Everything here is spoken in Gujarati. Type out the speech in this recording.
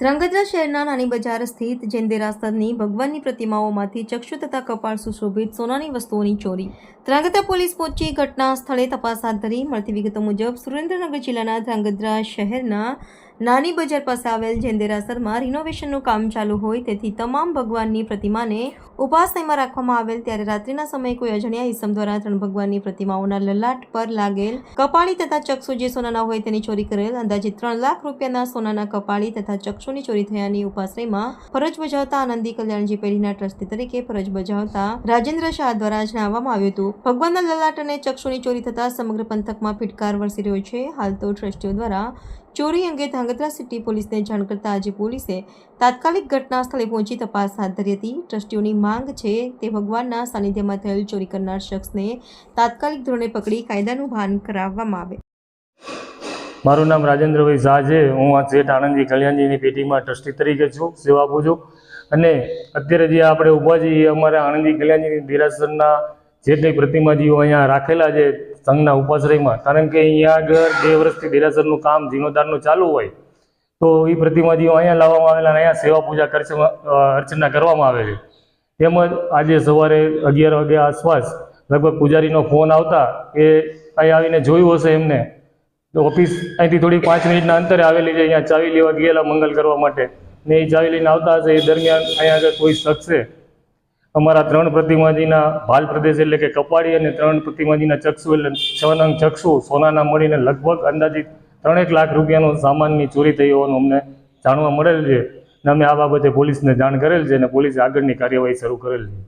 ધ્રાંગધ્રા શહેરના નાની બજાર સ્થિત જૈન દેરાસરની ભગવાનની પ્રતિમાઓમાંથી ચક્ષુ તથા કપાળ સુશોભિત સોનાની વસ્તુઓની ચોરી. ધ્રાંગધ્રા પોલીસ પહોંચી ઘટના સ્થળે તપાસ હાથ ધરી. મળતી વિગતો મુજબ સુરેન્દ્રનગર જિલ્લાના ધ્રાંગધ્રા શહેરના નાની બજાર પાસે આવેલ જેંદેરાસરમાં રિનોવેશનનું કામ ચાલુ હોય તેથી તમામ ભગવાનની પ્રતિમાને ઉપાસનામાં રાખવામાં આવેલ ત્યારે રાત્રિના સમયે કોઈ અજાણ્યા ઇસમ દ્વારા ત્રણ ભગવાનની પ્રતિમાઓના લલાટ પર લાગેલ કપાળી તથા ચક્ષુ જે સોનાના હોય તેની ચોરી કરેલ અંદાજે ત્રણ લાખ રૂપિયાના સોનાના કપાળી તથા ચક્ષુની ચોરી થયાની ઉપાસનામાં ફરજ બજાવતા આનંદી કલ્યાણજી પેઢીના ટ્રસ્ટી તરીકે ફરજ બજાવતા રાજેન્દ્ર શાહ દ્વારા જણાવવામાં આવ્યું હતું. ભગવાનના લલાટ અને ચક્ષુની ચોરી થતા સમગ્ર પંથકમાં ફિટકાર વરસી રહ્યો છે. હાલ તો ટ્રસ્ટીઓ દ્વારા ચોરી અંગે ધાંગધ્રા સિટી પોલીસને જાણ કરતા આજે પોલીસે તાત્કાલિક ઘટના સ્થળે પહોંચી તપાસ હાથ ધરી હતી. ટ્રસ્ટીઓની માંગ છે તે ભગવાનના સાનિધ્યમાં થયેલ ચોરી કરનાર શખ્સને તાત્કાલિક ધોરણે પકડી કાયદાનું ભાન કરાવવામાં આવે. મારું નામ રાજેન્દ્રભાઈ ઝા છે હું આ જેઠ આણંદજી કલ્યાણજીની પેટીમાં ટ્રસ્ટી તરીકે છું, સેવા આપું છું. અને અત્યારે જે આપણે ઊભા છીએ અમારા આનંદી કલ્યાણજીની દેરાસરના જેટલી પ્રતિમાજીઓ અહીંયા રાખેલા છે સંઘના ઉપાશ્રયમાં કારણ કે અહીંયા આગળ બે વર્ષથી દેરાસરનું કામ જીર્ણોદ્ધારનું ચાલુ હોય, તો એ પ્રતિમાજીઓ અહીંયા લાવવામાં આવેલા અને અહીંયા સેવા પૂજા અર્ચના કરવામાં આવે છે. તેમજ આજે સવારે અગિયાર વાગ્યા આસપાસ લગભગ પૂજારીનો ફોન આવતા એ અહીં આવીને જોયું હશે એમને. તો ઓફિસ અહીંથી થોડી પાંચ મિનિટના અંતરે આવેલી છે, અહીંયા ચાવી લેવા ગયેલા મંગલ કરવા માટે. ને એ ચાવી લઈને આવતા હશે, એ દરમિયાન અહીંયા આગળ કોઈ શખ્સે અમારા ત્રણ પ્રતિમાજીના ભાલ પ્રદેશ એટલે કે કપાળી અને ત્રણ પ્રતિમાજીના ચક્ષુ એટલે છ ચક્ષુ સોનાના મળીને લગભગ અંદાજિત ત્રણેક લાખ રૂપિયાનો સામાનની ચોરી થઈ હોવાનું અમને જાણવા મળેલ છે. અને અમે આ બાબતે પોલીસને જાણ કરેલ છે અને પોલીસે આગળની કાર્યવાહી શરૂ કરેલ છે.